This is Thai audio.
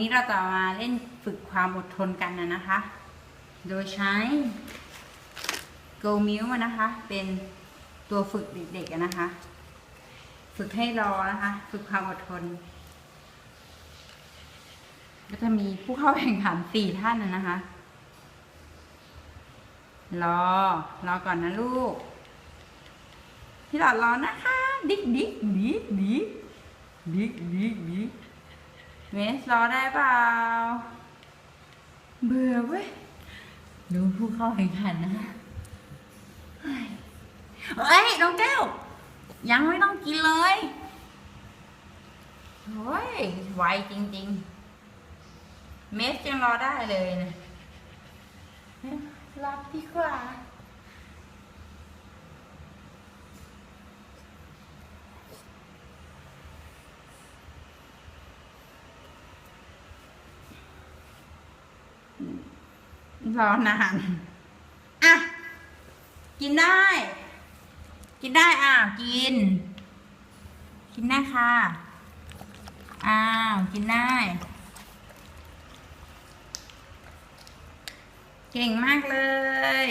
นี้เราจะมาเล่นฝึกความอดทนกันนะนะคะ โดยใช้ Go m i l นะคะ เป็นตัวฝึกเด็กๆนะคะ ฝึกให้รอนะคะ ฝึกความอดทน ก็จะมีผู้เข้าแข่งขันสี่ท่านนะนะคะ รอ รอก่อนนะลูกพี่หลอดรอนะคะ ดิ๊กดิ๊กดิ๊กดิ๊กดิ๊กดิ๊กดิ๊ก เมสรอได้เปล่า เบื่อเว้ย ดูผู้เข้าแข่งขันนะคะเฮ้ยเอ้ยน้องแก้ว ยังไม่ต้องกินเลยโอ้ยไวจริง ๆ เมสยังรอได้เลยนะรับดีกว่า รอนานอะกินได้ กินได้อะกิน กินได้ค่ะอ้าวกินได้ เก่งมากเลย